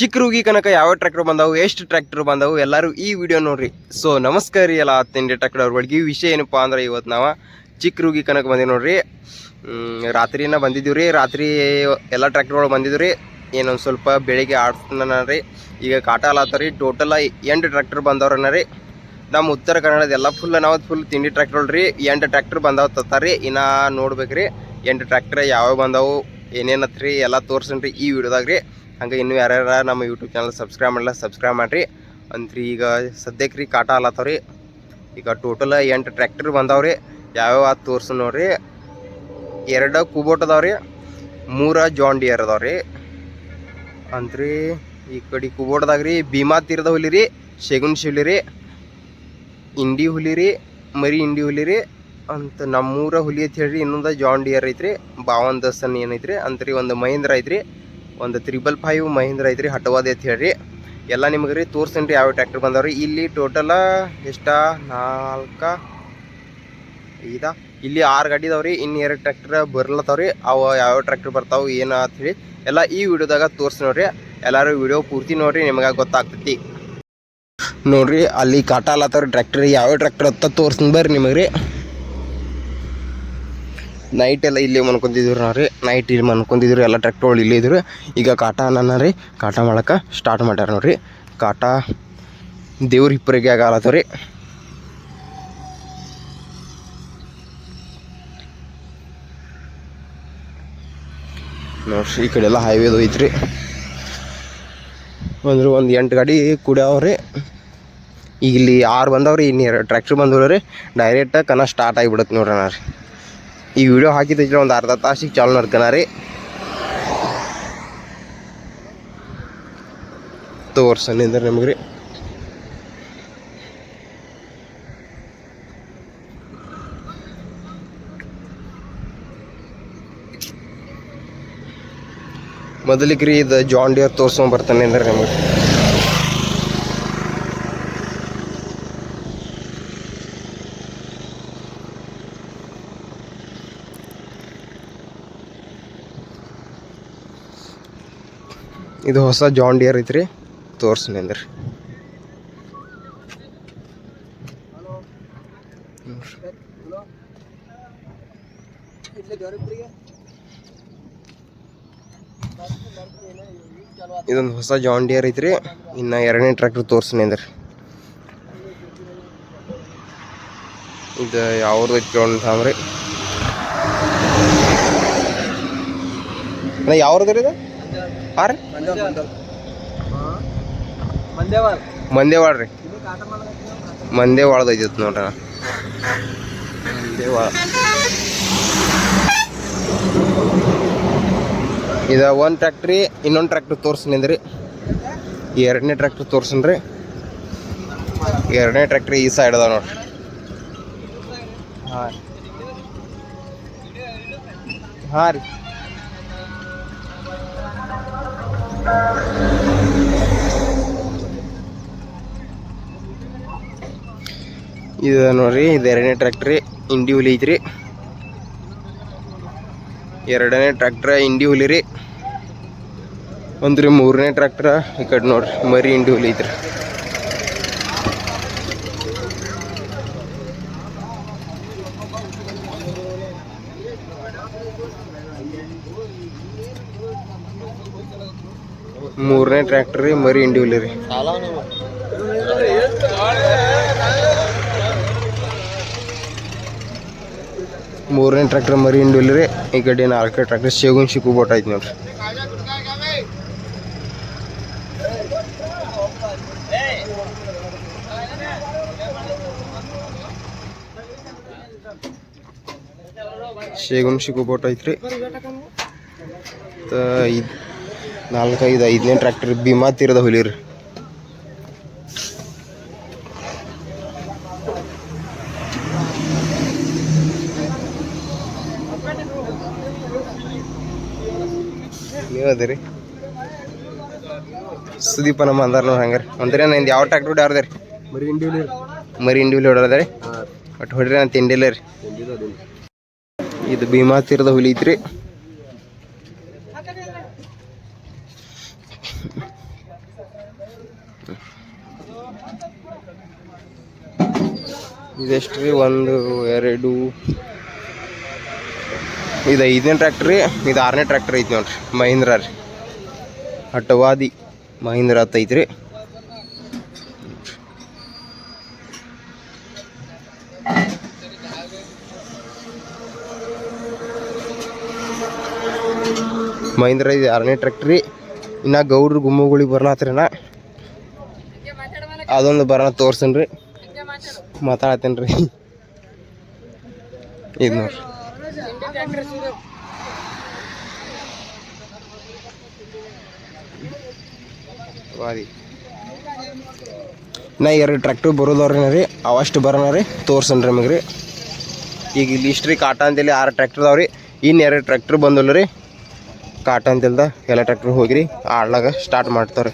ಚಿಕ್ಕ ರೂಗಿ ಕನಕ ಯಾವ ಟ್ರ್ಯಾಕ್ಟರ್ ಬಂದವು, ಎಷ್ಟು ಟ್ರ್ಯಾಕ್ಟರ್ ಬಂದವು, ಎಲ್ಲರೂ ಈ ವಿಡಿಯೋ ನೋಡ್ರಿ. ಸೊ ನಮಸ್ಕಾರ ರೀ ಎಲ್ಲ ತಿಂಡಿ ಟ್ರ್ಯಾಕ್ಟರ್ ಅವ್ರಗಳಿಗೆ ಈ ವಿಷಯ ಏನಪ್ಪ ಅಂದ್ರೆ ಇವತ್ತು ನಾವು ಚಿಕ್ಕರುಗಿ ಕನಕ ಬಂದೀವಿ ನೋಡ್ರಿ. ರಾತ್ರಿನ ಬಂದಿದ್ದೀವಿ ರೀ. ರಾತ್ರಿ ಎಲ್ಲ ಟ್ರ್ಯಾಕ್ಟರ್ಗಳು ಬಂದಿದ್ವು ರೀ. ಏನೊಂದು ಸ್ವಲ್ಪ ಬೆಳಿಗ್ಗೆ ಆಡ್ತಾನ ರೀ ಈಗ ಕಾಟ ಅಲ್ಲತ್ತಾವ ರೀ ಟೋಟಲ್ ಎಂಟು ಟ್ರ್ಯಾಕ್ಟರ್ ಬಂದವ್ರನ್ನ ರೀ. ನಮ್ಮ ಉತ್ತರ ಕನ್ನಡದ ಎಲ್ಲ ಫುಲ್ ನಾವು ಫುಲ್ ತಿಂಡಿ ಟ್ರ್ಯಾಕ್ಟರ್ ರೀ. ಎಂಟು ಟ್ರ್ಯಾಕ್ಟರ್ ಬಂದಾವ ತತ್ತಾರಿ ಇನ್ನ ನೋಡ್ಬೇಕ್ರಿ. ಎಂಟು ಟ್ರ್ಯಾಕ್ಟರ್ ಯಾವ್ಯಾವ ಬಂದಾವು ಏನೇನತ್ರಿ ಎಲ್ಲ ತೋರ್ಸನ್ರಿ ಈ ವಿಡಿಯೋದಾಗ ರೀ ಹಂಗೆ ಇನ್ನೂ ಯಾರ್ಯಾರ ನಮ್ಮ ಯೂಟ್ಯೂಬ್ ಚಾನಲ್ ಸಬ್ಸ್ಕ್ರೈಬ್ ಮಾಡಲ್ಲ ಸಬ್ಸ್ಕ್ರೈಬ್ ಮಾಡಿರಿ. ಅಂತ್ರಿ ಈಗ ಸದ್ಯಕ್ಕೆ ರೀ ಕಾಟ ಅಲ್ಲತ್ತವ್ರಿ ರೀ ಈಗ ಟೋಟಲ್ ಎಂಟು ಟ್ರ್ಯಾಕ್ಟರ್ ಬಂದಾವ್ರಿ. ಯಾವ್ಯಾವ ಅದು ತೋರ್ಸು ನೋಡ್ರಿ. ಎರಡು ಕುಬೋಟ್ ರೀ ಮೂರ ಜಾನ್ ಡಿಯರ್ ರೀ ಅಂತ್ರಿ ಈ ಕಡೆ ಕುಬೋಟ್ದಾಗ ರೀ ಭೀಮಾ ತೀರದ ಹುಲಿ ರೀ ಶೆಗುನ್ ಶಿವಲಿ ರೀ, ಇಂಡಿ ಹುಲಿ ರೀ, ಮರಿ ಇಂಡಿ ಹುಲಿ ರೀ, ಅಂತ ನಮ್ಮೂರ ಹುಲಿ ಅಂತ ಹೇಳ್ರಿ, ಇನ್ನೊಂದು ಜಾನ್ ಡಿಯರ್ ಐತ್ರಿ, ಬಾವನ್ ದಸನ್ ಏನೈತ್ರಿ, ಅಂತ್ರಿ ಒಂದು ಮಹೇಂದ್ರ ಐತ್ರಿ. ಒಂದು ತ್ರಿಬಲ್ ಫೈವ್ ಮಹೇಂದ್ರ ಐತ್ರಿ, ಹಟವಾದಿ ಅಂತ ಹೇಳ್ರಿ. ಎಲ್ಲ ನಿಮಗೆ ರೀ ತೋರ್ಸೇನ್ರಿ ಯಾವ ಟ್ರ್ಯಾಕ್ಟರ್ ಬಂದವ್ರಿ. ಇಲ್ಲಿ ಟೋಟಲ ಎಷ್ಟ? ನಾಲ್ಕ, ಐದ, ಇಲ್ಲಿ ಆರು ಗಾಡಿ ಇದಾವ್ರಿ ಇನ್ನು ಎರಡು ಟ್ರ್ಯಾಕ್ಟರ್ ಬರ್ಲತ್ತಾವ್ರಿ. ಅವು ಯಾವ ಟ್ರ್ಯಾಕ್ಟರ್ ಬರ್ತಾವೆ, ಏನು ಅಂತ ಹೇಳಿ ಎಲ್ಲ ಈ ವಿಡಿಯೋದಾಗ ತೋರ್ಸಿ ನೋಡ್ರಿ. ಎಲ್ಲರೂ ವಿಡಿಯೋ ಪೂರ್ತಿ ನೋಡ್ರಿ, ನಿಮಗೆ ಗೊತ್ತಾಗ್ತೈತಿ. ನೋಡ್ರಿ, ಅಲ್ಲಿ ಕಾಟ ಅಲ್ಲತ್ತವ್ರಿ ಟ್ರ್ಯಾಕ್ಟರ್ ಯಾವ ಟ್ರ್ಯಾಕ್ಟರ್ ಅಂತ ತೋರ್ಸಿನ ಬರ್ರಿ ನಿಮಗೆ ರೀ. ನೈಟ್ ಎಲ್ಲ ಇಲ್ಲಿ ಮನ್ಕೊಂತಿದ್ರು ರೀ ನೈಟ್ ಇಲ್ಲಿ ಮನ್ಕೊಂತಿದ್ರು, ಎಲ್ಲ ಟ್ರ್ಯಾಕ್ಟರ್ಗಳು ಇಲ್ಲೇ ಇದ್ರು. ಈಗ ಕಾಟ ಅನ್ನ ರೀ, ಕಾಟ ಮಾಡಕ್ಕೆ ಸ್ಟಾರ್ಟ್ ಮಾಡ್ಯಾರ ನೋಡ್ರಿ. ಕಾಟ ದೇವ್ರ ಹಿಪ್ಪರಿಗೆ ಆಗಲತ್ತವ ರೀ. ನೋಡ್ರಿ, ಈ ಕಡೆ ಎಲ್ಲ ಹೈವೇದು ಐತ್ರಿ. ಅಂದ್ರೆ ಒಂದು ಎಂಟು ಗಾಡಿ ಕುಡಿಯವ್ರಿ ಈಗ ಇಲ್ಲಿ ಆರು ಬಂದವ್ರಿ ಇನ್ನೇ ಟ್ರ್ಯಾಕ್ಟ್ರ್ ಬಂದವ್ರಿ ಡೈರೆಕ್ಟಾಗಿ ಕನ ಸ್ಟಾರ್ಟ್ ಆಗಿಬಿಡತ್ತೆ ನೋಡ್ರಿ ರೀ ಈ ವಿಡಿಯೋ ಹಾಕಿದ್ರೆ ಒಂದು ಅರ್ಧ ತಾಸಿಗೆ ಚಾಲು ನಡ್ಕನ ರೀ ನಿಮಗೆ ರೀ ಮೊದಲಿಗೆ ರೀ ಇದು ಜಾನ್ ಡಿಯರ್ ತೋರ್ಸ್ಕೊಂಡ್ ಬರ್ತಾನೆ ಅಂದ್ರೆ ನಿಮಗೆ. ಇದು ಹೊಸ ಜಾನ್ ಡಿಯರ್ ಐತ್ರಿ. ತೋರ್ಸ್ನಿ ಅಂದ್ರಿ. ಇದೊಂದು ಹೊಸ ಜಾನ್ ಡಿಯರ್ ಐತ್ರಿ. ಇನ್ನ ಎರಡನೇ ಟ್ರ್ಯಾಕ್ಟರ್ ತೋರ್ಸಿನಿ ಅಂದ್ರಿ. ಇದು ಯಾವ್ದು ಐತಿ ಕೇಳೋಣ ಯಾವ್ದು ರೀ ಇದು? ಹಾಂ ರೀ ಮಂದೇವಾಳ ರೀ. ಮಂದೇವಾಳದ ಐತಿ ನೋಡ್ರಿ. ಮಂದೇವಾಳ ಇದು ಒಂದು ಟ್ರ್ಯಾಕ್ಟ್ರಿ ಇನ್ನೊಂದು ಟ್ರ್ಯಾಕ್ಟರ್ ತೋರಿಸ್ನಿಂದ್ರಿ ಎರಡನೇ ಟ್ರ್ಯಾಕ್ಟರ್ ತೋರ್ಸನ್ರಿ ಎರಡನೇ ಟ್ರ್ಯಾಕ್ಟ್ರಿ ಈ ಸೈಡ್ ಅದಾವ ನೋಡ್ರಿ. ಹಾಂ ಹಾಂ ರೀ. ಇದು ನೋಡ್ರಿ, ಇದು ಎರಡನೇ ಟ್ರ್ಯಾಕ್ಟ್ರಿ ಇಂಡಿ ಹುಲಿ ಐತ್ರಿ. ಎರಡನೇ ಟ್ರ್ಯಾಕ್ಟ್ರ ಇಂಡಿ ಹುಲಿ ರೀ. ಒಂದ್ರಿ ಮೂರನೇ ಟ್ರ್ಯಾಕ್ಟ್ರ ಈ ಕಡೆ ನೋಡ್ರಿ, ಮರಿ ಇಂಡಿ ಹುಲಿ ಐತ್ರಿ. ಮೂರನೇ ಟ್ರ್ಯಾಕ್ಟರ್ ರೀ, ಮರಿ ಇಂಡಿವಿಲಿ ರೀ. ಮೂರನೇ ಟ್ರ್ಯಾಕ್ಟರ್ ಮರಿ ಇಂಡಿ ರೀ, ಈ ಕಡೆ ನಾಲ್ಕನೇ ಟ್ರ್ಯಾಕ್ಟರ್ ಶೇಗುನ್ ಶಿಕು ಬೋಟ್ ಐತಿ ನೋಡ್ರಿ. ಶೇಗುನ್ ಶಿಕು ಬೋಟ್ ಐತ್ರಿ ಐದು ನಾಲ್ಕೈದು ಐದನೇ ಟ್ರ್ಯಾಕ್ಟರ್ ಭೀಮಾ ತೀರದ ಹುಲಿ ರೀ. ನೀವು ಅದಿರಿ. ಸುದೀಪ ನಮ್ಮ ಅಂದಾರ ನೋಡಿ ಹಂಗಾರೆ. ಅಂದ್ರೆ ನಂದು ಯಾವ ಟ್ರ್ಯಾಕ್ಟರ್ ಹೊಡ್ಯಾರ್ದ ರೀ. ಮರಿ ಇಂಡಿವಿಲಿ ಮರಿ ಇಂಡಿವಿಲಿ ರೀ ಒಟ್ಟು ಹೊಡ್ರಿ ನಾನು ತಿಂಡಿಲ್ಲ ರೀ. ಇದು ಭೀಮಾ ತೀರದ ಹುಲಿ ಐತ್ರಿ. ಇದೆಷ್ಟು ರೀ ಒಂದು, ಎರಡು. ಇದು ಐದನೇ ಟ್ರ್ಯಾಕ್ಟ್ರಿ ಇದು ಆರನೇ ಟ್ರ್ಯಾಕ್ಟ್ರ್ ಐತಿ ನೋಡ್ರಿ, ಮಹೀಂದ್ರ ರೀ. ಅಟವಾದಿ ಮಹೀಂದ್ರ ಐತ್ರಿ. ಮಹೀಂದ್ರ ಇದು ಆರನೇ ಟ್ರ್ಯಾಕ್ಟ್ರಿ ಇನ್ನು ಗೌಡ್ರ ಗುಮ್ಮಗಳಿಗೆ ಬರ್ಲಾತ್ರಿನ. ಅದೊಂದು ಬರೋಣ ತೋರ್ಸನ್ರಿ ಮಾತಾಡತ್ತೇನೆ ರೀ. ಇದು ನೋಡ್ರಿ ನಾ ಎರಡು ಟ್ರ್ಯಾಕ್ಟರ್ ಬರೋದವ್ರಿ ರೀ, ಅವಷ್ಟು ಬರೋಣ ರೀ ತೋರ್ಸನ್ರಿ ನಿಮಗೆ ರೀ. ಈಗ ಇಲ್ಲಿ ಇಷ್ಟು ರೀ ಕಾಟ ಅಂತೇಳಿ ಆರು ಟ್ರ್ಯಾಕ್ಟರ್ ಅದಾವ್ರಿ. ಇನ್ನು ಎರಡು ಟ್ರ್ಯಾಕ್ಟರ್ ಬಂದಲ್ಲ ರೀ. ಕಾಟ ಅಂತಲ್ದ ಎಲ್ಲ ಟ್ರ್ಯಾಕ್ಟ್ರ್ ಹೋಗಿರಿ ಆಡ್ಲಾಗ ಸ್ಟಾರ್ಟ್ ಮಾಡ್ತಾವ್ರಿ.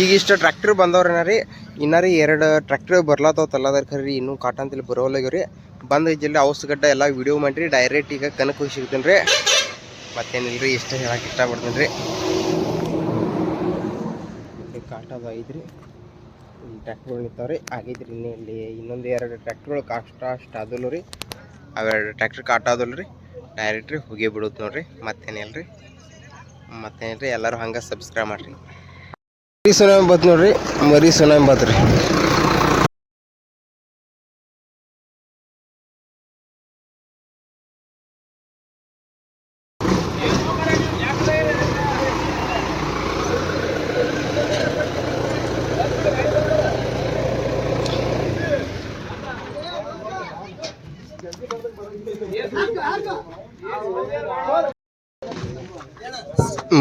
ಈಗ ಇಷ್ಟು ಟ್ರ್ಯಾಕ್ಟರ್ ಬಂದವ್ರನ ರೀ? ಇನ್ನ ಎರಡು ಟ್ರ್ಯಾಕ್ಟರ್ ಬರ್ಲಾತಾವ ತಲ್ಲದಾರ ಖರೀ ಇನ್ನೂ ತಿಳಿ ಬರೋಲ್ಲಾಗ್ಯಾವ ರೀ. ಬಂದ ಜಲ್ದಿ ಔಸ್ಗಡ್ಡ ಎಲ್ಲ ವಿಡಿಯೋ ಮಾಡಿರಿ ಡೈರೆಕ್ಟ್ ಈಗ ಕನಕ ಹೋಗಿ ಸಿಗ್ತೀನಿ ರೀ. ಮತ್ತೇನಿಲ್ಲ ರೀ, ಇಷ್ಟ ಹೇಳಕ್ಕೆ ಇಷ್ಟಪಡ್ತೀನಿ ರೀ. ಕಾಟದ ಐತ್ರಿ ಟ್ರ್ಯಾಕ್ಟರ್ಗಳು ನಿಂತಾವ ರೀ. ಆಗೈತ್ರಿ ಇನ್ನೇ ಇಲ್ಲಿ ಇನ್ನೊಂದು ಎರಡು ಟ್ರ್ಯಾಕ್ಟ್ರ್ಗಳು ಕಾಷ್ಟ ಅಷ್ಟು ಆದಲ್ಲ ರೀ. ಅವೆರಡು ಟ್ರ್ಯಾಕ್ಟ್ರ್ ಕಾಟ ಅದಲ್ಲ ರೀ. ಡೈರೆಕ್ಟ್ ರೀ ಹೋಗಿ ಬಿಡುತ್ತೆ ನೋಡ್ರಿ. ಮತ್ತೇನಿಲ್ಲ ರೀ. ಮತ್ತೇನಿಲ್ಲ ರೀ, ಎಲ್ಲರೂ ಹಂಗೆ ಸಬ್ಸ್ಕ್ರೈಬ್ ಮಾಡಿರಿ. ಮರಿ ಸುನಾಮಿ ಬತ್ ನೋಡ್ರಿ. ಮರಿ ಸುನಾಮಿ ಬತ್ ರೀ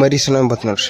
ಮರಿ ಸುನಾಮಿ ಬತ್ ನೋಡ್ರಿ.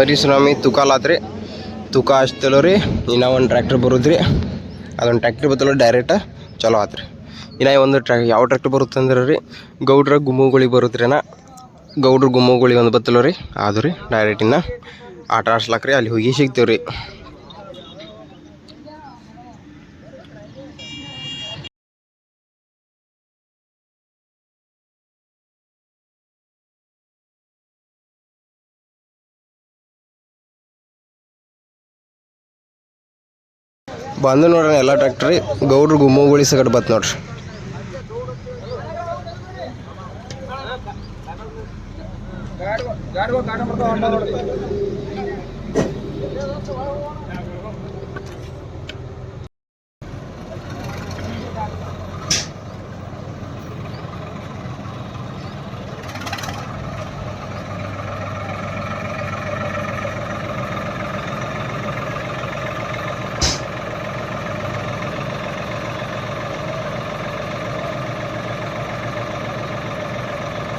ಮರಿ ಸುನಾಮಿ ತುಕಾಲಾತ್ರಿ ತೂಕ ಹಚ್ತಲೋ ರೀ, ಇನ್ನು ಒಂದು ಟ್ರ್ಯಾಕ್ಟರ್ ಬರುದ್ರಿ ಅದೊಂದು ಟ್ರ್ಯಾಕ್ಟರ್ ಬತ್ತಲ್ಲ ಡೈರೆಕ್ಟ್ ಚಲೋ ಆತ್ರಿ. ಇನ್ನು ಒಂದು ಟ್ರ್ಯಾ ಯಾವ ಟ್ರ್ಯಾಕ್ಟರ್ ಬರುತ್ತೆ ಅಂದ್ರೆ ರೀ, ಗೌಡ್ರ ಗುಮ್ಮುಗಳಿಗೆ ನಾ ಗೌಡ್ರ ಗುಮ್ಮುಗಳಿಗೆ ಒಂದು ಬತ್ತಲ್ಲ ರೀ ಅದು ರೀ ಡೈರೆಕ್ಟ್ ಇನ್ನು ಆಟ ಆಡ್ಸ್ಲಾಕ್ರಿ ಅಲ್ಲಿ ಹೋಗಿ ಸಿಗ್ತೇವೆ ರೀ ಬಂದು ನೋಡ್ರಿ ಎಲ್ಲ ಟ್ಯಾಕ್ಟ್ರಿ ಗೌಡ್ರ ಗುಮ್ಮಗುಳಿ ಸಗಟ್ ಬತ್ ನೋಡ್ರಿ. ಗಾಡಿ